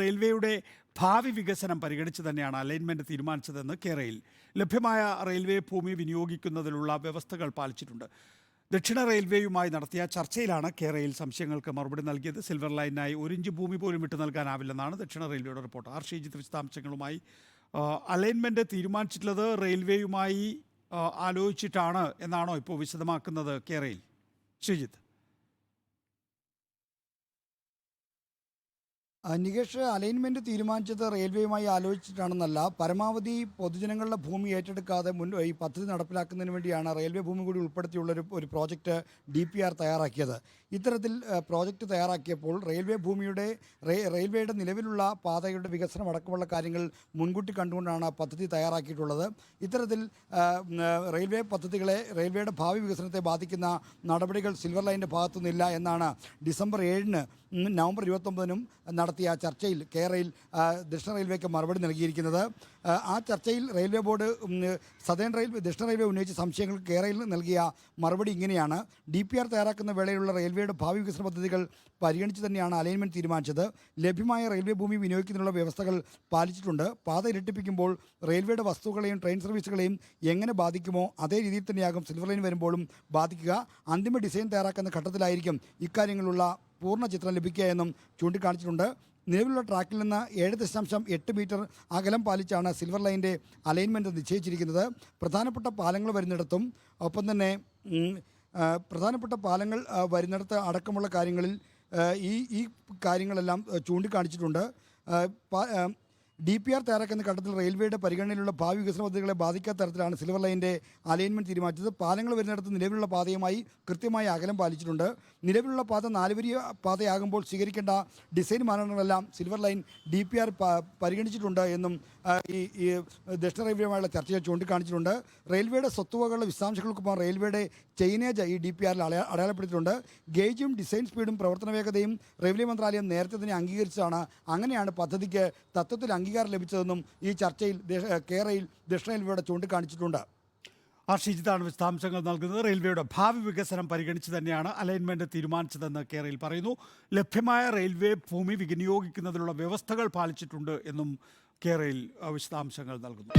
റെയിൽവേയുടെ ഭാവി വികസനം പരിഗണിച്ച് തന്നെയാണ് അലൈൻമെന്റ് തീരുമാനിച്ചതെന്ന് കേരയിൽ ലഭ്യമായ റെയിൽവേ ഭൂമി വിനിയോഗിക്കുന്നതിലുള്ള വ്യവസ്ഥകൾ പാലിച്ചിട്ടുണ്ട്. ദക്ഷിണ റെയിൽവേയുമായി നടത്തിയ ചർച്ചയിലാണ് കേരളയിൽ സംശയങ്ങൾക്ക് മറുപടി നൽകിയത്. സിൽവർ ലൈനിനായി ഒരു ഇഞ്ച് ഭൂമി പോലും വിട്ടു നൽകാനാവില്ലെന്നാണ് ദക്ഷിണ റെയിൽവേയുടെ റിപ്പോർട്ട്. ആർ ഷീജിത്ത് വിശദാംശങ്ങളുമായി അലൈൻമെന്റ് തീരുമാനിച്ചിട്ടുള്ളത് റെയിൽവേയുമായി ആലോചിച്ചിട്ടാണ് എന്നാണോ ഇപ്പോൾ വിശദമാക്കുന്നത് കേരയിൽ? ശ്രീജിത്ത്. നികേഷ് അലൈൻമെന്റ് തീരുമാനിച്ചത് റെയിൽവേയുമായി ആലോചിച്ചിട്ടാണെന്നല്ല പരമാവധി പൊതുജനങ്ങളുടെ ഭൂമി ഏറ്റെടുക്കാതെ മുൻ ഈ പദ്ധതി നടപ്പിലാക്കുന്നതിന് വേണ്ടിയാണ് റെയിൽവേ ഭൂമി കൂടി ഉൾപ്പെടുത്തിയുള്ളൊരു ഒരു പ്രോജക്റ്റ് ഡി പി ആർ തയ്യാറാക്കിയത്. ഇത്തരത്തിൽ പ്രോജക്റ്റ് തയ്യാറാക്കിയപ്പോൾ റെയിൽവേ ഭൂമിയുടെ റെയിൽവേയുടെ നിലവിലുള്ള പാതയുടെ വികസനം അടക്കമുള്ള കാര്യങ്ങൾ മുൻകൂട്ടി കണ്ടുകൊണ്ടാണ് പദ്ധതി തയ്യാറാക്കിയിട്ടുള്ളത്. ഇത്തരത്തിൽ റെയിൽവേ പദ്ധതികളെ റെയിൽവേയുടെ ഭാവി വികസനത്തെ ബാധിക്കുന്ന നടപടികൾ സിൽവർ ലൈന്റെ ഭാഗത്തുനിന്നില്ല എന്നാണ് ഡിസംബർ ഏഴിന് നവംബർ ഇരുപത്തൊമ്പതിനും നടത്തിയ ചർച്ചയിൽ കേരളയിൽ റെയിൽ ദക്ഷിണ റെയിൽവേക്ക് മറുപടി നൽകിയിരിക്കുന്നത്. ആ, ആ ചർച്ചയിൽ റെയിൽവേ ബോർഡ് സദേൺ റെയിൽവേ ദക്ഷിണ റെയിൽവേ ഉന്നയിച്ച സംശയങ്ങൾക്ക് കേരളയിൽ നൽകിയ മറുപടി ഇങ്ങനെയാണ്. ഡി പി ആർ തയ്യാറാക്കുന്ന വേളയിലുള്ള റെയിൽവേയുടെ ഭാവി വികസന പദ്ധതികൾ പരിഗണിച്ച് തന്നെയാണ് അലൈൻമെന്റ് തീരുമാനിച്ചത്. ലഭ്യമായ റെയിൽവേ ഭൂമി വിനിയോഗിക്കുന്നതിനുള്ള വ്യവസ്ഥകൾ പാലിച്ചിട്ടുണ്ട്. പാത ഇരട്ടിപ്പിക്കുമ്പോൾ റെയിൽവേയുടെ വസ്തുക്കളെയും ട്രെയിൻ സർവീസുകളെയും എങ്ങനെ ബാധിക്കുമോ അതേ രീതിയിൽ തന്നെയാകും സിൽവർ ലൈൻ വരുമ്പോഴും ബാധിക്കുക. അന്തിമ ഡിസൈൻ തയ്യാറാക്കുന്ന ഘട്ടത്തിലായിരിക്കും ഇക്കാര്യങ്ങളുള്ള പൂർണ ചിത്രം ലഭിക്കുക എന്നും ചൂണ്ടിക്കാണിച്ചിട്ടുണ്ട്. നിലവിലുള്ള ട്രാക്കിൽ നിന്ന് ഏഴ് ദശാംശം എട്ട് മീറ്റർ അകലം പാലിച്ചാണ് സിൽവർ ലൈന്റെ അലൈൻമെന്റ് നിശ്ചയിച്ചിരിക്കുന്നത്. പ്രധാനപ്പെട്ട പാലങ്ങൾ വരുന്നിടത്തും ഒപ്പം തന്നെ പ്രധാനപ്പെട്ട പാലങ്ങൾ വരുന്നിടത്ത് അടക്കമുള്ള കാര്യങ്ങളിൽ ഈ ഈ കാര്യങ്ങളെല്ലാം ചൂണ്ടിക്കാണിച്ചിട്ടുണ്ട്. ഡി പി ആർ തയ്യാറാക്കുന്ന ഘട്ടത്തിൽ റെയിൽവേയുടെ പരിഗണനയിലുള്ള ഭാവി വികസന പദ്ധതികളെ ബാധിക്കാത്ത തരത്തിലാണ് സിൽവർ ലൈന്റെ അലൈൻമെന്റ് തീരുമാനിച്ചത്. പാലങ്ങൾ വരുന്നിടത്ത് നിലവിലുള്ള പാതയുമായി കൃത്യമായ അകലം പാലിച്ചിട്ടുണ്ട്. നിലവിലുള്ള പാത നാലുവരിയ പാതയാകുമ്പോൾ സ്വീകരിക്കേണ്ട design മാനദണ്ഡങ്ങളെല്ലാം silver line D P R പരിഗണിച്ചിട്ടുണ്ട് എന്നും ഈ ഈ ദക്ഷിണ റെയിൽവേയുമായുള്ള ചർച്ചയിൽ ചൂണ്ടിക്കാണിച്ചിട്ടുണ്ട്. റെയിൽവേയുടെ സ്വത്തുവകകളുടെ വിശദാംശങ്ങൾക്കൊപ്പം റെയിൽവേയുടെ ചൈനേജ് ഈ ഡി പി ആറിൽ അടയാ അടയാളപ്പെടുത്തിയിട്ടുണ്ട്. ഗേജും ഡിസൈൻ സ്പീഡും പ്രവർത്തന വേഗതയും റെയിൽവേ മന്ത്രാലയം നേരത്തെ തന്നെ അംഗീകരിച്ചതാണ്. അങ്ങനെയാണ് പദ്ധതിക്ക് തത്വത്തിൽ അംഗീകാരം ലഭിച്ചതെന്നും ഈ ചർച്ചയിൽ കേരളയിൽ ദക്ഷിണ റെയിൽവേയുടെ ചൂണ്ടിക്കാണിച്ചിട്ടുണ്ട് ആർ വിശദാംശങ്ങൾ നൽകുന്നത്. റെയിൽവേയുടെ ഭാവി വികസനം പരിഗണിച്ച് തന്നെയാണ് അലൈൻമെന്റ് തീരുമാനിച്ചതെന്ന് കേരളയിൽ പറയുന്നു. ലഭ്യമായ റെയിൽവേ ഭൂമി വിനിയോഗിക്കുന്നതിനുള്ള വ്യവസ്ഥകൾ പാലിച്ചിട്ടുണ്ട് എന്നും കേരളയിൽ വിശദാംശങ്ങൾ നൽകുന്നു.